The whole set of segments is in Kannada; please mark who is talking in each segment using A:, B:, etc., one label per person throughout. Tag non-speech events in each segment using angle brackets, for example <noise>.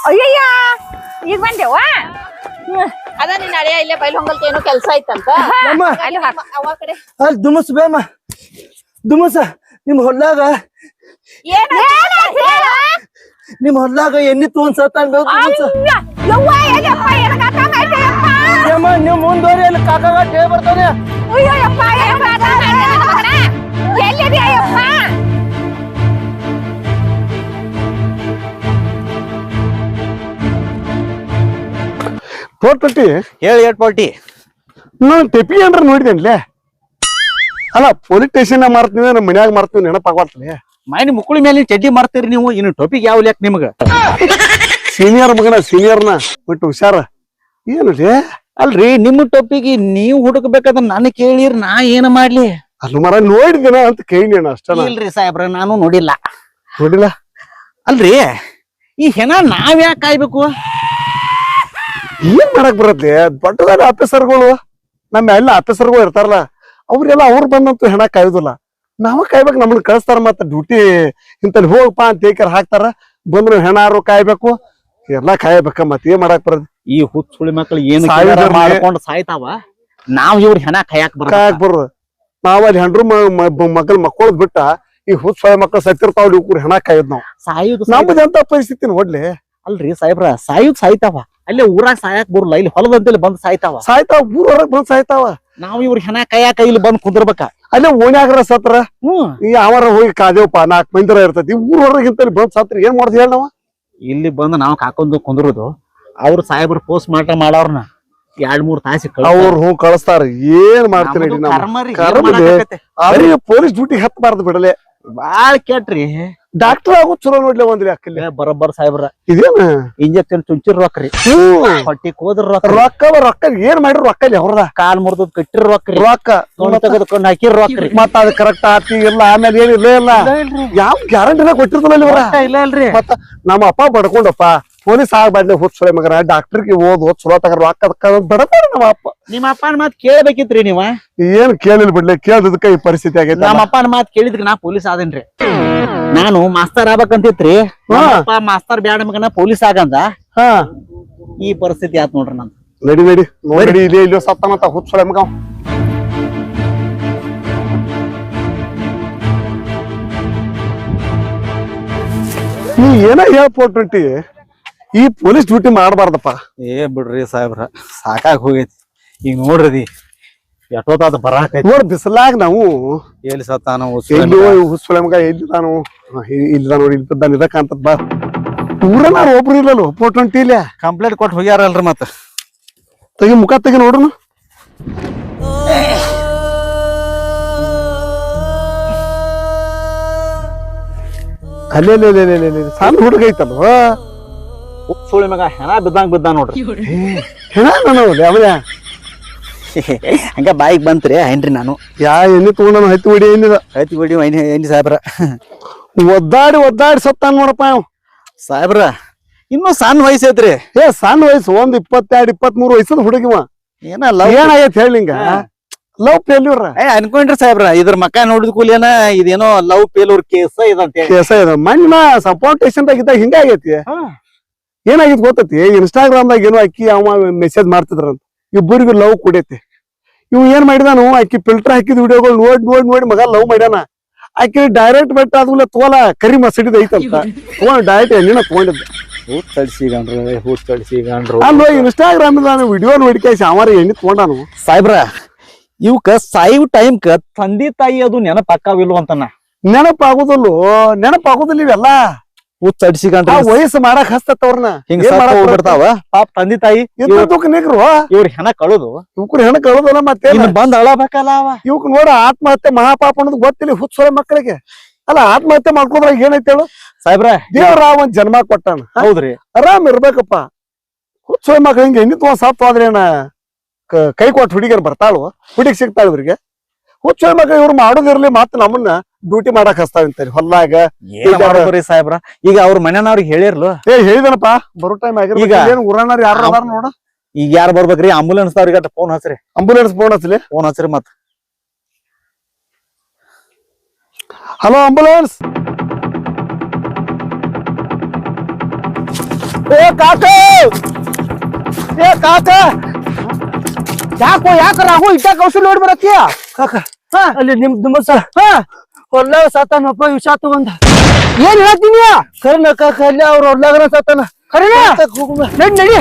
A: ಅಯ್ಯಯ್ಯ ಈಗ ಬಂದೇವ
B: ಅದ ನೀನ್ ಅಳಿಯ ಇಲ್ಲೇ ಬೈಲ್ ಹೊಂಗಲ್ಕ ಏನೋ ಕೆಲ್ಸ ಐತಂತ?
C: ಅಮ್ಮ
A: ಅಲ್ಲಿ ಹಾಕ್.
B: ಅವ ಕಡೆ.
C: ಅಲ್ಲಿ ದುಮಸ್ ಬೇಮ. ದುಮಸ ನಿಮ್ ಹೊಲ್ದಾಗ ನಿಮ್ ಹೊಲ್ದಾಗ ಎಣ್ಣಿ ತಗೊಂಡ್ ಸತ್ತಾನ ದುಮಸ.
A: ಯವ್ವ ಏನಪ್ಪ ಏನಕ್ಕಾಗೈತೆ ಯಪ್ಪ
C: ಏಮ್ಮ ನೀವ್ ಮುಂದುವರಿ ಅಲ್ಲಿ ಕಾಕಾಗ ಟೇ ಬರ್ತಾನೆ?
A: ಅಯ್ಯೋ ಯಪ್ಪ ಏನಕ್ಕಾಗೈತೆ ನನ್ನ ಮಗನ ಎಲ್ಲಿದ್ಯಾ ಯಪ್ಪ
C: ತೋಟಟ್ಟಿ
D: ಹೇಳಿ ಏಟ್ ಫಾರ್ಟಿ.
C: ನಾನು ಟೆಪಿ ಏನ್ರ ನೋಡಿದೇನ್ಲೆ ಅಲ್ಲ ಪೊಲೀಸ್ ಸ್ಟೇಷನ್ ಮಾಡ್ತೀನಿ ನಮ್ಮ ಮನ್ಯಾಗ ಮಾಡ್ತೀನಿ ನೆನಪಾಗ್ವಲ್ತಲೆ
D: ಮೈನಿ ಮುಕ್ಕಳಿ ಮೇಲೆ ಚಡ್ಡಿ ಮಾಡ್ತೀರಿ ನೀವು? ಇನ್ನು ಟೋಪಿಗೆ ಯಾವ ಲೆಕ್ಕ ನಿಮ್ಗ?
C: ಸೀನಿಯರ್ ಮಗನ ಸೀನಿಯರ್ನ ಬಿಟ್ಟು ಹುಷಾರ. ಏನು ರೀ
D: ಅಲ್ರಿ ನಿಮ್ಮ ಟೋಪಿಗೆ ನೀವು ಹುಡುಕ್ಬೇಕಾದ ನನ್ನ ಕೇಳಿರ್ ನಾ ಏನ ಮಾಡ್ಲಿ?
C: ಅಲ್ಲ ಮರ ನೋಡಿದಿನ ಅಂತ ಕೇಳಿ ಅಷ್ಟಲ್ಲ
D: ಇಲ್ರಿ ಸಾಹೇಬ್ರ ನಾನು ನೋಡಿಲ್ಲ.
C: ನೋಡಿಲ್ಲ?
D: ಅಲ್ರಿ ಈ ಹೆಣ ನಾವ್ ಯಾಕೆ ಕಾಯ್ಬೇಕು?
C: ಏನ್ ಮಾಡಕ್ ಬರತ್ತೆ? ದೊಡ್ಡದಾದ ಆಫೀಸರ್ಗಳು ನಮ್ಮ ಎಲ್ಲ ಆಫೀಸರ್ಗಳು ಇರ್ತಾರಲ್ಲ ಅವ್ರೆಲ್ಲ ಅವ್ರು ಬಂದಂತೂ ಹೆಣ ಕಾಯೋದಿಲ್ಲ. ನಾವ ಕಾಯ್ಬೇಕು ನಮ್ಮನ್ನ ಕಳಿಸ್ತಾರ ಮತ್ತೆ ಡ್ಯೂಟಿ ಇಂತಲ್ಲಿ ಹೋಗಪ್ಪ ಅಂತ ಏಕರ್ ಹಾಕ್ತಾರ ಬಂದ್ರು ಹೆಣಾರು ಕಾಯ್ಬೇಕು ಎಲ್ಲಾ ಕಾಯ್ಬೇಕ ಮತ್ತೆ ಏನ್ ಮಾಡಕ್ ಬರದ್
D: ಈ ಹುಚ್ಚುಳಿ ಮಕ್ಳು ಏನು. ಮಾಡ್ಕೊಂಡು ಸಾಯ್ತಾವ? ನಾವ್ ಇವ್ರ ಹೆಣ ಕಾಯಕ್ ಬರ
C: ಕಾಯಕ್ ಬರೋದು ನಾವ್ ಅಲ್ಲಿ ಹೆಂಡ್ರು ಮಕ್ಕಳ ಮಕ್ಕಳದ್ ಬಿಟ್ಟ ಈ ಹುಚ್ಚ ಮಕ್ಕಳು ಸತ್ತಿರ್ತಾವ್ ಇವ್ರು ಹೆಣ ಕಾಯೋದ್ ನಾವ್.
D: ಸಾಯುದು
C: ಎಂತ ಪರಿಸ್ಥಿತಿ ನೋಡ್ಲಿ?
D: ಅಲ್ರಿ ಸಾಹೇಬ್ರ ಸಾಯುದ್ ಸಾಯ್ತಾವ. ಅಲ್ಲೇ ಊರಾಗ ಸಾಯಕ್ ಬರಲ್ಲ ಇಲ್ಲಿ ಹೊಲದಂತೆ ಬಂದ್ ಸಾಯ್ತಾವ.
C: ಸಾಯ್ತಾವ ಊರ್ ಹೊರಗ್ ಬಂದ್ ಸಾಯ್ತಾವ.
D: ನಾವ್ ಇವ್ರ ಹೆಣ ಕೈಯಾಕ ಇಲ್ಲಿ ಬಂದ್ ಕುಂದಿರ್ಬೇಕ.
C: ಅಲ್ಲೇ ಓಣ್ಯಾಗ್ರ ಸತ್ರ?
D: ಹ್ಮ್
C: ಈ ಅವರ ಹೋಗಿ ಕಾದೇವಪ್ಪ ನಾಕ್ ಮಂದಿರ ಇರ್ತೈತಿ ಊರ್ ಹೊರಗಿಂತ ಬಂದ್ ಸತ್ರ ಏನ್ ಮಾಡ್ತೀವಿ ಹೇಳ ನಾವ?
D: ಇಲ್ಲಿ ಬಂದು ನಾವ್ ಕಾಕೊಂದು ಕುಂದ್ರುದು ಅವ್ರ ಸಾಹೇಬ್ರ ಪೋಸ್ಟ್ ಮಾರ್ಟಮ್ ಮಾಡವ್ರನ್ನ ಎರಡ್ ಮೂರ್ ತಾಸಿ
C: ಅವ್ರು ಹೂ ಕಳಿಸ್ತಾರ ಏನ್ ಮಾಡ್ತೀರಿ. ಅವ್ರಿಗೆ ಪೊಲೀಸ್ ಡ್ಯೂಟಿ ಹತ್ತಬಾರ್ದು ಬಿಡಲೆ.
D: ಬಾಳ್ ಕೆಟ್ರಿ.
C: ಡಾಕ್ಟರ್ ಆಗು ಚಲೋ ನೋಡ್ಲಿ ಒಂದ್ರಿ ಅಕ್ಕಲ್ಲಿ
D: ಏ, ಬರೋಬ್ಬರ್ ಸಾಹೇಬ್ರ.
C: ಇದೇನ?
D: ಇಂಜೆಕ್ಷನ್ ಚುಂಚಿರ್
C: ರೊಕ್ಕರಿ
D: ಹೊಟ್ಟಿ ಕೋದ್ರ ರೊಕ್ಕ
C: ರೊಕ್ಕ ರೊಕ್ಕ ಏನ್ ಮಾಡಿರ್ ರೊಕ್ಕ ಇಲ್ಲ ಅವ್ರದ?
D: ಕಾಲ್ ಮುರಿದ್ ಕಟ್ಟಿರ್ ರೊಕ್ರಿ.
C: ರೊಕ್ಕ.
D: ತೆಗೆದುಕೊಂಡ್ ಹಾಕಿರ್ ರೊಕ್ರಿ.
C: ಮತ್ತ ಅದ್ ಕರೆಕ್ಟ್ ಆತಿ ಇಲ್ಲ ಆಮೇಲೆ ಏನಿಲ್ಲ ಇಲ್ಲೇ ಯಾವ ಗ್ಯಾರಂಟಿನ ಕೊಟ್ಟಿರ್ತಲ್ಲ
D: ಇಲ್ಲ ಇಲ್ರಿ.
C: ಮತ್ತ ನಮ್ಮ ಅಪ್ಪ ಬಡ್ಕೊಂಡಪ್ಪ. ಪೊಲೀಸ್ ಆಗ್ಬಾರ್ದು ಹುಚ್ಚೊಳೆ ಮಗನ. ಡಾಕ್ಟರ್ಗೆ ಓದ್ ಚಲೋ ತಗರ ರೊಕ್ಕ ಬಡತಾರ ನಮ್ಮ ಅಪ್ಪ.
D: ನಿಮ್ಮ ಅಪ್ಪನ ಮಾತ್ ಕೇಳ್ಬೇಕಿತ್ರಿ ನೀವ?
C: ಏನ್ ಕೇಳಿಲ್ ಬಿಡ್ಲಿ ಕೇಳದಕ್ಕ ಈ ಪರಿಸ್ಥಿತಿ ಆಗೈತೆ
D: ನಮ್ಮ ಅಪ್ಪನ ಮಾತ್ ಕೇಳಿದ್ರಿ ನಾ ಪೊಲೀಸ್ ಆದೇನ್ರಿ. ನಾನು ಮಾಸ್ತರ್ ಆಗ್ಬೇಕಂತಿತ್ರಿ. ಅಪ್ಪ ಮಾಸ್ತರ್ ಬ್ಯಾಡ ಮಗನ ಪೊಲೀಸ್ ಆಗಂದ.
C: ಹಾ.
D: ಈ ಪರಿಸ್ಥಿತಿ ಆತ್ ನೋಡ್ರಿ ನಂದು.
C: ನಡಿ ನಡಿ. ನೋಡಿ. ಇಲ್ಲಿ ಇಲ್ಲಿ ಸತ್ತನಂತ ಹುಚ್ಚೊಳೆ ಮಗ. ನೀ ಏನ ಹೇಳ್ಕೊಟ್ಟಿ ಈ ಪೊಲೀಸ್ ಡ್ಯೂಟಿ ಮಾಡಬಾರ್ದಪ್ಪ.
D: ಏ ಬಿಡ್ರಿ ಸಾಹೇಬ್ರ ಸಾಕಾಗ್ ಹೋಗೈತಿ. ಈಗ ನೋಡ್ರಿ ಎಷ್ಟೊತ್ತಾದ ಬರಾಕೈತಿ
C: ನೋಡ್ ಬಿಸಿಲಾಗ ನಾವು
D: ಎಲ್ಲಿ ಸತ್ತಾನ
C: ಎಲ್ಲಿ ಹುಚ್ಚೊಳೆ ಮಗ ಎಲ್ಲಿ ನಾನು ಇಲ್ಲಿ ನೋಡಿ ಇಲ್ಲಿ ಬಿದ್ದಾನ ಇದಕ್ಕ ಅಂತ ಬಾ ಊರನಾರ ಒಬ್ರು ಇಲ್ಲಲ್ಲ ಫೋರ್ ಟ್ವೆಂಟಿ ಇಲ್ಲ.
D: ಕಂಪ್ಲೇಂಟ್ ಕೊಟ್ಟು ಹೋಗ್ಯಾರಲ್ರಿ ಮತ್ತ.
C: ತೆಗಿ ಮುಖ ತೆಗಿ ನೋಡ್ರು ಅಲ್ಲೇ ಸಣ್ಣ ಹುಡುಗ ಐತಲ್ವ
D: ಸುಳಿ ಮಗ ಹೆಣ ಬಿದ್ದಂಗ ಬಿದ್ದ ನೋಡ್ರಿ.
C: ಹೆಣ ನಾನು ಅವನ
D: ಹಂಗ ಬಾಯಿಗೆ ಬಂತ್ರಿ ಏನ್ರಿ ನಾನು?
C: ಯಾ ಎಣ್ಣೆ ತಗೊಂಡ ಹತ್ತಿ ಬಿಡಿ ಏನಿದ?
D: ಹತ್ತಿ ಬಿಡಿ ಐನಿ ಐನಿ ಸಾಹೇಬ್ರ?
C: ಒದ್ದಾಡಿ ಒದ್ದಾಡಿ ಸತ್ತಾನ ನೋಡಪ್ಪ ಅವ.
D: ಸಾಹೇಬ್ರ ಇನ್ನೂ ಸಣ್ಣ ವಯಸ್ಸು ಐತ್ರಿ.
C: ಏ ಸಣ್ಣ ವಯಸ್ಸು ಒಂದ್ ಇಪ್ಪತ್ತೆರಡು ಇಪ್ಪತ್ಮೂರು ವಯಸ್ಸದ ಹುಡುಗಿವ
D: ಏನ ಲವ್
C: ಏನಾಗೈತೆ ಹೇಳಿ ನಿಂಗ ಲವ್ ಫೇಲ್ಯೂರ್
D: ಏ ಅನ್ಕೊಂಡ್ರಿ ಸಾಹೇಬ್ರ ಇದ್ರ ಮಕ್ಕ ನೋಡಿದ ಕೂಲಿಯನ ಇದೇನೋ ಲವ್ ಫೇಲ್ಯೂರ್ ಕೇಸ್ ಇದಂತೆ
C: ಕೇಸ ಇದ. ಮಣ್ಣ ಸಪೋರ್ಟೇಶನ್ ಸ್ಟೇಷನ್ ಇದ್ದಾಗ ಹಿಂಗಾಗೈತಿ ಗೊತ್ತೈತಿ? ಇನ್ಸ್ಟಾಗ್ರಾಮ್ ದಾಗ ಏನೋ ಅಕ್ಕಿ ಅವ ಮೆಸೇಜ್ ಮಾಡ್ತಿದ್ರಂತ. ಇಬ್ಬರಿಗೂ ಲವ್ ಕೊಡೈತಿ. ಇವ್ ಏನ್ ಮಾಡಿದಾನು ಅಕ್ಕಿ ಫಿಲ್ಟರ್ ಹಾಕಿದ ವಿಡಿಯೋಗಳು ನೋಡ್ ನೋಡ್ ನೋಡಿ ಮಗ ಲವ್ ಮಾಡ್ಯಾನ. ಅಕ್ಕಿ ಡೈರೆಕ್ಟ್ ಬೆಟ್ಟ ಆದ್ಮೇಲೆ ತೋಲ ಕರಿ ಮಸಡಿದ ಐತಂತ. ತಗೊಂಡ್ ಡೈರೆಕ್ಟ್ ಎಣ್ಣಿನ ತಗೊಂಡಿದ್ದೆ. ಅಲ್ವ ಇನ್ಸ್ಟಾಗ್ರಾಮ್ ನಾನು ವಿಡಿಯೋ ನೋಡಿಕೇಸಿ ಅವರ ಎಣ್ಣೆ ತಗೊಂಡಾನು.
D: ಸಾಹೇಬ್ರ ಇವಕ್ಕ ಟೈಮ್ ಟೈಮ್ಕ ತಂದೆ ತಾಯಿ ಅದು ನೆನಪಾಕಾವಿಲ್ವ ಅಂತನ.
C: ನೆನಪಾಗುದಲ್ಲೋ ನೆನಪಾಗುದಿಲ್ಲ ಇವೆಲ್ಲ.
D: ತಡ್ಸಿಗಂಡ್ರಿ
C: ವಯಸ್ಸು ಮಾಡಕ್ ಹಸ್ತತ್ತವ್ರನ್ನ
D: ಹಿಂಗ್
C: ಮಾಡಕ್
D: ಹೋಗ್ಬಿಡ್ತಾವ? ಪಾಪ ತಂದೆ ತಾಯಿ
C: ಇದ್ದಕ್ಕೆ ನಿಗ್ರು.
D: ಇವ್ರ ಹೆಣ ಕಳುದು.
C: ಇವ್ರು ಹೆಣ ಕಳುದಲ್ಲ ಮತ್ತೆ
D: ಬಂದ್ ಅಳಬೇಕಲ್ಲ ಅವ.
C: ಇವಕ್ ನೋಡ ಆತ್ಮಹತ್ಯೆ ಮಹಾಪಾಪ ಅನ್ನೋದು ಗೊತ್ತಿಲ್ಲ ಹುಚ್ಚೋ ಮಕ್ಕಳಿಗೆ ಅಲ್ಲ ಆತ್ಮಹತ್ಯೆ ಮಾಡ್ಕೊಂಡ್ರೆ ಏನೈತೆ ಹೇಳು?
D: ಸಾಹೇಬ್ರ
C: ದೇವ್ರ ಒಂದ್ ಜನ್ಮ ಕೊಟ್ಟಾನ.
D: ಹೌದ್ರಿ.
C: ಆರಾಮ್ ಇರ್ಬೇಕಪ್ಪ. ಹುಚ್ಚೋ ಮಕ್ಳು ಹಿಂಗ ಹೆಂಗಿತ್ತು ತಗೊಂಡ್ ಏನ? ಕೈ ಕೊಟ್ಟು ಹುಡುಗಿಯರ್ ಬರ್ತಾಳು? ಹುಡುಗಿ ಸಿಗ್ತಾಳ ಇವ್ರಿಗೆ? ಹುಚ್ಚೋ ಮಕ್ಳು ಇವ್ರು ಮಾಡೋದಿರ್ಲಿ ಮತ್ತ ನಮ್ಮನ್ನ. ಡ್ಯೂಟಿ ಮಾಡಕ್ ಹಸ್ತಾವಂತರಿ ಹೊಲ್ಲಾಗ
D: ಏನ್ ಮಾಡ್ಬೇಕ್ರಿ ಸಾಹೇಬ್ರ? ಈಗ ಅವ್ರ ಮನೆಯವ್ರಿಗೆ ಹೇಳಿರ್ಲು.
C: ಏ ಹೇಳಿದನಪ್ಪ ಬರೋ ಟೈಮ್
D: ಈಗ-
C: ಈಗ ಏನ್ ಊರಣ್ಣಾರ್ ಯಾರು ಅದಾರ ನೋಡ.
D: ಈಗ ಯಾರು ಬರ್ಬೇಕ್ರಿ? ಆಂಬುಲೆನ್ಸ್ ಅವ್ರಿಗೆ ಫೋನ್ ಹಚ್ರಿ.
C: ಅಂಬುಲೆನ್ಸ್ ಫೋನ್ ಹಚ್ಚಲಿ
D: ಫೋನ್ ಹಚ್ರಿ ಮತ್
C: ಹಲೋ ಅಂಬುಲೆನ್ಸ್
D: ಏ ಕಾಕ! ಏ ಕಾಕ! ಯಾಕೋ ಯಾಕ ರಾಹು ಇಟ್ಟ ಕೌಶಲ್ ನೋಡಿ ಬರತ್ತೀಯ? ಕಾಕ ಅಲ್ಲಿ ನಿಮ್ ದುಮಸ ಹೊಲ್ಲಾಗ ಸತ್ತಾನಪ್ಪ ವಿಷ ತಗೊಂಡ ಏನ್ ಹೇಳ್ತೀನಿ ಕರ್ನಕ ಕಲ್ಲ ಅಲ್ಲಿ ಅವ್ರ ಹೊಲ್ಲಾಗನ ಸತ್ತಾನ. ಕರಿನ ನಡಿ ನಡಿ.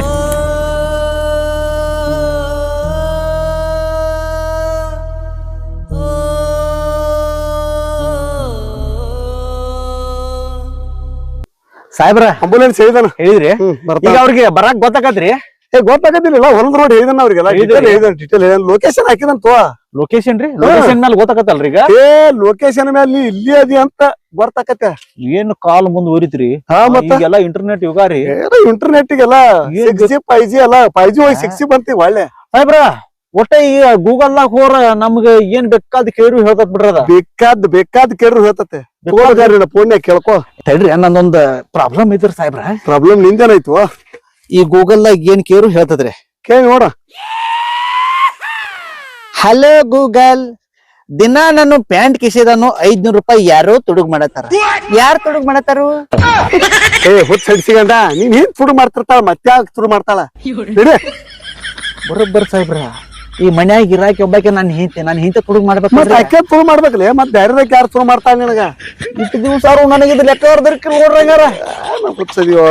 D: ಸಾಹೇಬ್ರ
C: ಅಂಬುಲೆನ್ಸ್ ಹೇಳಿದಾನ?
D: ಹೇಳಿದ್ರಿ? ಈಗ ಅವ್ರಿಗೆ ಬರಾಕ್ ಗೊತ್ತಾಕತ್ರಿ?
C: ಏ ಗೊತ್ತಾಗದಿಲ್ಲ ಹೊಲದ ರೋಡ್ ಇದನ್ನ ಅವ್ರಿಗೆಲ್ಲ? ಡಿಟೇಲ್ ಹೇಳಿದಾನ ಡಿಟೇಲ್ ಹೇಳಿದಾನ ಲೊಕೇಶನ್ ಹಾಕಿದಂತ
D: ಲೊಕೇಶನ್ ರೀ? ಲೊಕೇಶನ್ ಮೇಲೆ ಗೊತ್ತಾಕತ್ತಲ್ರಿ ಈಗ?
C: ಏ ಲೊಕೇಶನ್ ಮೇಲೆ ನೀ ಇಲ್ಲಿ ಅದಿ ಅಂತ ಗೊತ್ತಾಕತ್ತ.
D: ಏನ್ ಕಾಲ್ ಮುಂದ್ ಉರಿತ್ರಿ
C: ಹಾ ಮತ್ತ?
D: ಈಗೆಲ್ಲ ಇಂಟರ್ನೆಟ್ ಯುಗ ರೀ.
C: ಇಂಟರ್ನೆಟ್ ಗೆಲ್ಲ ಸಿಕ್ಸ್ ಜಿ ಫೈವ್ ಜಿ ಅಲ್ಲ ಫೈವ್ ಜಿ ಹೋಗಿ ಸಿಕ್ಸ್ ಜಿ ಬಂತಿ ಒಳ್ಳೆ.
D: ಸಾಹೇಬ್ರ ಒಟ್ಟ ಈ ಗೂಗಲ್ ನಾಗ ಹೋರ ನಮ್ಗ ಏನ್ ಬೇಕಾದ್ ಕೇರು ಹೇಳ್ತತ್ ಬಿಡ್ರದ
C: ಬೇಕಾದ್ ಬೇಕಾದ್ ಕೇರು ಹೇಳ್ತತೆ ಫೋನ್ ಕೇಳ್ಕೊ.
D: ತಡ್ರಿ ನಂದೊಂದ್ ಪ್ರಾಬ್ಲಮ್ ಇದ್ರಿ ಸಾಹೇಬ್ರ.
C: ಪ್ರಾಬ್ಲಮ್ ನಿಂದೇನಾಯ್ತು
D: ಈ ಗೂಗಲ್ ನಾಗ ಏನ್ ಕೇರು ಹೇಳ್ತದ್ರಿ?
C: ಕೇಳಿ ನೋಡ.
D: ಹಲೋ ಗೂಗಲ್ ದಿನ ನಾನು ಪ್ಯಾಂಟ್ ಕಿಸಿದನು ಐದ್ನೂರ್ ರೂಪಾಯಿ ಯಾರು ತುಡುಗ್ ಮಾಡತ್ತಾರ. ಯಾರು ತುಡುಗ್ ಮಾಡತ್ತಾರು?
C: ಏ ಹುಚ್ಚ ಹಡಿಸಿಗಂಡ ನೀನ್ ಏನ್ ತುಡು ಮಾಡ್ತಿರ್ತಾಳ ಮತ್ತೆ ಯಾಕೆ ತುಡು ಮಾಡ್ತಾಳ? ಬಿಡಿ.
D: ಬರೋಬ್ಬರ್ ಸಾಹೇಬ್ರ ಈ ಮನ್ಯಾಗ ಇರಾಕಿ ಒಬ್ಬಾಕೆ ನಾನು ಹಿಂತೆ ನಾನು ಹಿಂತೆ ತುಡುಗ್
C: ಮತ್
D: ಮಾಡ್ಬೇಕು
C: ಅಕ್ಕೆ ತುಡು ಮಾಡ್ಬೇಕಲ್ಲ ಮತ್ ಧೈರ್ಯದಾಗ ಯಾರು ತುಡು ಮಾಡ್ತಾಳ ನಿನಗ?
D: ಇಷ್ಟು ದಿವಸ ನನಗೆ ಇದು ಲೆಕ್ಕ ಹೊರದಿರ್ಕಿಲ್ ನೋಡ್ರಿ ಹಂಗಾರ.
C: ಹುಚ್ಚದಿಯೋ.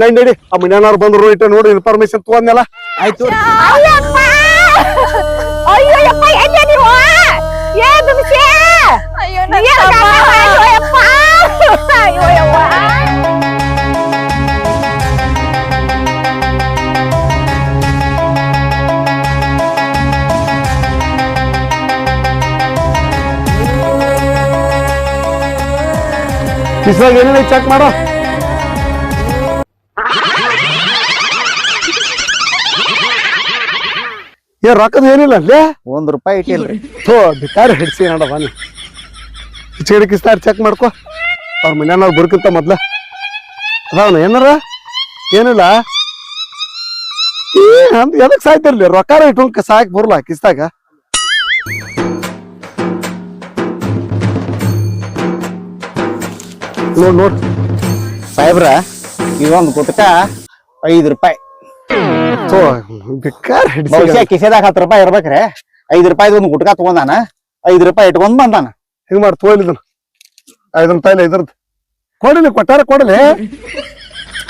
C: ನೈ ನಡಿ ಆ ಮನ್ಯಾನವ್ರು ಬಂದ್ರು ಇಟ್ಟ ನೋಡಿ ಇನ್ಫಾರ್ಮೇಶನ್ ತಗೊಂಡ್ನಲ್ಲ.
D: ಆಯ್ತು.
C: ಕಿಸ್ದಾಗ ಏನೇನ ಚೆಕ್ ಮಾಡೋ. ಏ ರೊಕ್ಕದ ಏನಿಲ್ಲ ಅಲ್ಲೇ
D: ಒಂದ್ ರೂಪಾಯಿ ಇಟ್ಟಿಲ್ಲ.
C: ಥೋ ಬಿಟ್ಟಾರ ಹಿಡ್ಸಿ ನೋಡ ಬನ್ನಿ ಕಿಸ್ತಾರ ಚೆಕ್ ಮಾಡ್ಕೊ. ಅವ್ರ ಮನ್ಯಾನವ್ರು ಬುಡ್ಕಿಂತ ಮೊದ್ಲ. ಅದಾವನ ಏನಾರ? ಏನಿಲ್ಲ. ಏ ಅಂದ್ ಎದಕ್ ಸಾಯ್ತಿರ್ಲಿ? ರೊಕ್ಕಾರ ಇಟ್ಟು ಸಾಕ್ ಬರಲ್ಲ ಕಿಸ್ತಾಗ. ನೋಡ್ ನೋಡ್.
D: ಸಾಹೇಬ್ರ ಇವೊಂದು ಗುಟ್ಕ ಐದು ರೂಪಾಯಿ. ಬಹುಶಃ ಕಿಸೆದಾಗ ಹತ್ತು ರೂಪಾಯಿ ಇರ್ಬೇಕ್ರೆ. ಐದ್ ರೂಪಾಯಿ ಒಂದು ಗುಟ್ಕ ತಗೊಂಡಾನ? ಐದು ರೂಪಾಯಿ ಇಟ್ಕೊಂಡ್ ಬಂದಾನ?
C: ಹಿಂಗ್ ಮಾಡಿ ತೋಲಿದನ್ ಐದು ರೂಪಾಯಿ ಇದ್ರದ್ ಕೊಡಲಿ ಕೊಟ್ಟಾರ ಕೊಡಲಿ.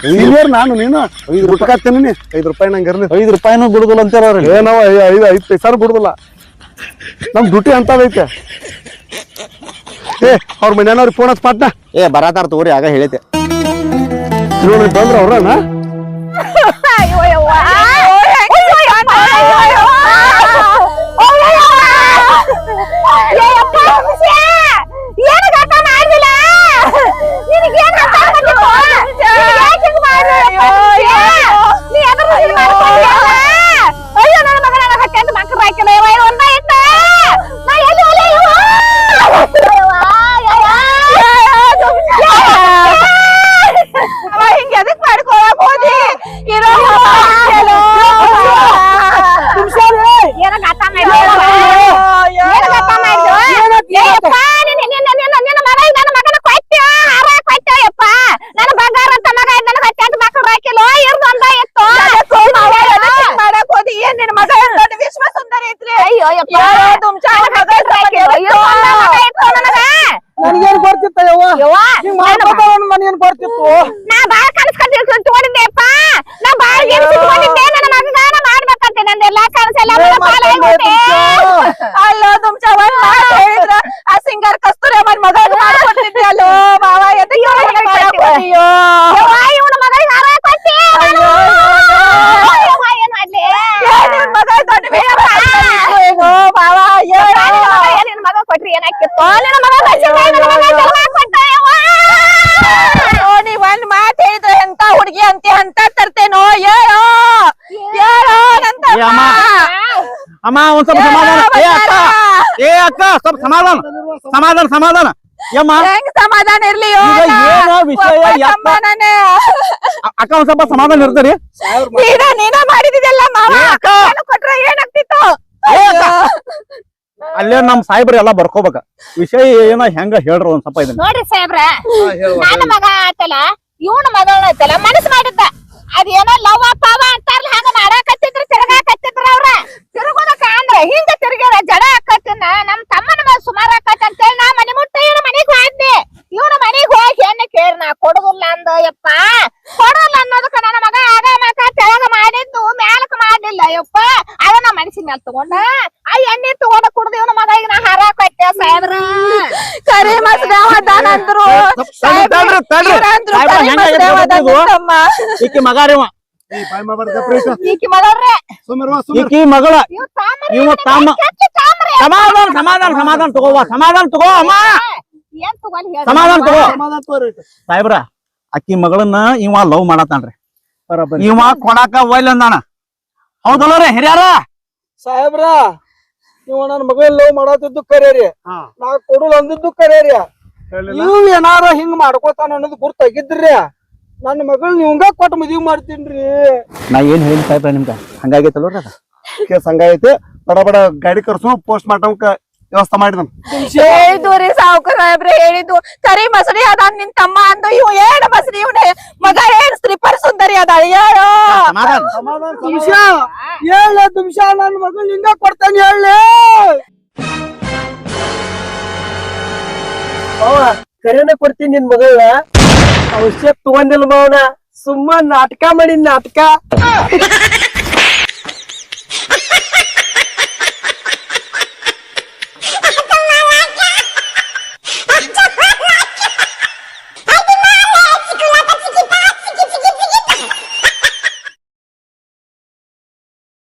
C: ಸೀನಿಯರ್ ನಾನು ನೀನು. ಐದು ರೂಪಾಯಿ ತಿನ್ನಿ ಐದು ರೂಪಾಯಿ ನಂಗೆ ಇರ್ಲಿ.
D: ಐದು ರೂಪಾಯಿನೂ ಬಿಡುದಿಲ್ಲ ಅಂತಾರ ಅವ್ರಿಗೆ
C: ಏ ನಾವು ಐದು ಐದು ಪೈಸಾನು ಬಿಡುದಿಲ್ಲ. ನಮ್ ಡ್ಯೂಟಿ ಅಂತದೈತೆ ಏ ಅವ್ರ ಮನೆಯವ್ರಿಗೆ ಫೋನ್ ಹಚ್ಚ ಪಾಟ್ನ
D: ಏ ಬರತಾರ ತಗೋರಿ ಆಗ ಹೇಳೈತೆ
C: ಬಂದ್ರ ಅವ್ರಣ್ಣ <laughs>
A: 哈哈我也 ನನಗೇನ್
D: ಬರ್ತಿತ್ತ ಯವ್ವ
A: ಯವ್ವ, ನಾನು-
D: ನನಗೇನ್ ಬರ್ತಿತ್ತು
A: ನಾ ಬಾಳ ಕನಸ್ಕೊಂಡಿರ್ತೀನಿ ತಗೊಂಡಿದ್ದೆಪ್ಪ ನಾ ಬಾಳ ಗೆಲ್ಸಿಟ್ಕೊಂಡಿದ್ದೆ ನನ್ನ ಮಗನ ನಾ ಮಾಡ್ಬೇಕಂತೆ ನಂದೆಲ್ಲ ಕನಸೆಲ್ಲ ನನ್ನ ಪಾಲಾಗ್ಬಿಟ್ಟೆ.
B: ಅಲ್ಲೋ ದುಮ್ಚಾ ಒಂದ್ ಮಾತ್ ಹೇಳಿದ್ರ ಆ ಸಿಂಗರ್ ಕಸ್ತೂರಿ ಅವನ್ ಮಗ ಮಾಡ್ಕೊಟ್ಟಿದ್ದೆ ಅಲ್ಲೋ ಮಾವ ಎದಕ್ ಹಿಂಗ್ ಮಾಡಕ್ ಹೋದಿಯೋ?
A: ಯವ್ವ, ಇವ್ನ ಮಗಳಿಗೆ ಹಾರ ಕೊಟ್ಟಿ ನಾನು. ಯವ್ವ, ಏನ್ ಮಾಡ್ಲಿ?
B: ಏನ್ ನಿನ್ ಮಗ ದೊಡ್ಡ ವಿಶ್ವ ಸುಂದರಿ ಏನೋ ಮಾವ ಹೇಳು.
A: ನಿನ್ನ ಮಗ ಏನ್ ನಿನ್ನ ಮಗ ಕೊಟ್ರಿ ಏನಾಕಿತ್ತು ನಿನ್ನ ಮಗ ಹಚ್ಚಿದ್ದ, ನಿನ್ನ ಮಗ ಜಗಳ ಕೊಟ್ಟ, ಯವ್ವ.
B: ಅಯ್ಯೋ, ನೀವ್ ಒಂದ್ ಮಾತ್ ಹೇಳಿದ್ರೆ ಎಂತ ಹುಡುಗಿ ಅಂತೆ ಅಂತ ತರ್ತೇನೋ ಹೇಳೋ ಹೇಳೋ ನನ್ ತಮ್ಮ.
D: ಏ ಅಮ್ಮ. ಅಮ್ಮ ಒಂದ್ ಸ್ವಲ್ಪ ಸಮಾಧಾನ. ಏ ಅಕ್ಕ. ಏ ಅಕ್ಕ ಸ್ವಲ್ಪ ಸಮಾಧಾನ. ಸಮಾಧಾನ ಸಮಾಧಾನ. ಯಮ್ಮ.
B: ಹೆಂಗ್ ಸಮಾಧಾನ ಇರ್ಲಿ
D: ಈಗ? ಏನೋ ವಿಷಯ ಯಪ್ಪ? ಅಕ್ಕ ಒಂದ್ ಸ್ವಲ್ಪ ಸಮಾಧಾನ ಇರ್ತೀರಿ?
B: ನೀನ ನೀನ ಮಾಡಿದಿದೆಲ್ಲ ಮಾವ?
D: ಏ ಅಕ್ಕ.
B: ನಾನು ಕೊಟ್ರೆ ಏನಾಗ್ತಿತ್ತು?
D: ಏ ಅಕ್ಕ. ಅಲ್ಲೇ ನಮ್ ಸಾಹೇಬ್ರ ಎಲ್ಲಾ ಬರ್ಕೋಬೇಕ. ವಿಷಯ ಏನ ಹೆಂಗ ಹೇಳ್ರ ಒಂದ್ ಸ್ವಲ್ಪ ಇದನ್ನ.
A: ನೋಡ್ರಿ ಸಾಹೇಬ್ರ ನನ್ನ ಮಗ ಆತಲ್ಲ ಇವನ ಮಗಳ ಆತಲ್ಲ ಮನಸ್ಸು ಮಾಡಿದ್ದ. ಅದೇನೋ ಲವ್ ಪಾವ ಅಂತಾರಲ್ಲ ಹಂಗ ಮಾಡಾಕತ್ತಿದ್ರ ತಿರ್ಗಾಕತ್ತಿದ್ರ ಅವ್ರ ತಿರುಗೋದಕ್ಕ ಅಂದ್ರ ಹಿಂಗ ತಿರ್ಗ್ಯಾರ ಜಡ ಆಕತ್ತಿನ ನಮ್ ತಮ್ಮನ ಮೇಲೆ ಸುಮಾರು ಅಂತ ಅಂತೇಳಿ ನಾ ಮನೆ ಮುಟ್ಟ ಇವನ ಮನೆಗ್ ಹೋದ್ನಿ ಇವನ ಮನೆಗ್ ಹೋಗಿ ಹೆಣ್ಣು ಕೇಳಿ ನಾ ಕೊಡುದಿಲ್ಲ ಅಂದ ಯಪ್ಪ. ಕೊಡಲ್ಲ ಅನ್ನೋದಕ್ಕ ನನ್ನ ಮಗ ಆಗ ಮಕ ತೆಳಗ ಮಾಡಿದ್ದು ಮ್ಯಾಲಕ್ ಮಾಡ್ಲಿಲ್ಲ ಯಪ್ಪ. ಅದನ್ನ ಮನಸ್ಸಿನ ಮೇಲೆ ತಗೊಂಡ ಆ ಎಣ್ಣೆ ತಗೊಂಡ ಕುಡ್ದು ಇವನ ಮಗ ಈಗ ನಾ ಹಾರ ಕೊಟ್ಟೆ ಸಾಹೇಬ್ರ.
B: ಕರೆ ಮಸ್ದೇವ ಅದಾನಂದ್ರು
D: ತಡ್ರಿ, ತಡ್ರಿ,
B: ಕರೆ
D: ಈಕಿ ಮಗ ರೀ.
A: ಈಕಿ ಮಗಳ್ರೆ
D: ಈಕಿ ಮಗಳ.
A: ಇವ್ ತಾಮ್ರ
D: ಇವ ತಾಮ
A: ಕೆಟ್ಟ ತಾಮ್ರ
D: ಸಮಾಧಾನ ಸಮಾಧಾನ ಸಮಾಧಾನ ತಗೋವ ಸಮಾಧಾನ ತಗೋ ಅಮ್ಮ.
A: ಏನ್ ತಗೊಂಡ್ ಹೇಳ್
D: ಸಮಾಧಾನ ತಗೋ. ಸಾಹೇಬ್ರ ಅಕ್ಕಿ ಮಗಳನ್ನ ಇವ ಲವ್ ಮಾಡತಾನ್ರಿ ಇವ ಕೊಡಾಕ ಒಯ್ಲ್ ಅಂದಾನ. ಹೌದಲ್ಲ ರೀ ಹಿರಿಯಾರ?
E: ಸಾಹೇಬ್ರ ನೀವು ನನ್ನ ಮಗಳ ಲವ್ ಮಾಡತ್ತಿದ್ದು ಕರೇರಿ. ನಾ ಕೊಡಲ್ ಅಂದಿದ್ದು ಕರೇರಿ. ನೀವು ಏನಾರ ಹಿಂಗ್ ಮಾಡ್ಕೋತಾನ ಅನ್ನೋದು ಗುರ್ತಾಗಿದ್ರಿ. ನನ್ನ ಮಗಳನ್ನ ನೀವಂಗ ಕೊಟ್ಟು ಮದ್ವಿ ಮಾಡ್ತೀನ್ರಿ.
D: ನಾ ಏನ್ ಹೇಳಿ ಸಾಹೇಬ್ರ ನಿಮ್ಗ? ಹಂಗಾಗೈತಲ್ವ ಅದ.
C: ಕೇಸ್ ಹಂಗಾಗೈತೆ. ಬಡ ಬಡ ಗಾಡಿ ಕರ್ಸು ಪೋಸ್ಟ್ ಮಾರ್ಟಮ್ ವ್ಯವಸ್ಥೆ ಮಾಡಿದನ್
B: ಹೇಳಿದ್ದು ರೀ ಸಾವುಕಾರ ಸಾಹೇಬ್ರೆ ಹೇಳಿದ್ದು. ಕರಿ ಮಸರಿ ಅದ ನಿನ್ ತಮ್ಮ ಅಂತ ಇವ್ ಏನ್ ಮಸಡಿ ಇವ್ನೆ? ಮಗ ಏನ್ ಸ್ಲಿಪರ್ ಸುಂದರಿ ಅದಾಳ? ಹೇಳು
E: ನಿಮಿಷ ಹೇಳ ನಿಮಿಷ ನನ್ನ ಮಗಳ್ ಹಿಂಗ ಕೊಡ್ತಾನೆ ಹೇಳಿ. ಕರೆನ ಕೊಡ್ತೀನಿ ನಿನ್ ಮಗಳ ಔಷಧ ತಗೊಂಡಿಲ್ಲ ಮಾವನ ಸುಮ್ಮ ನಾಟಕ ಮಾಡಿ ನಾಟಕ. <laughs>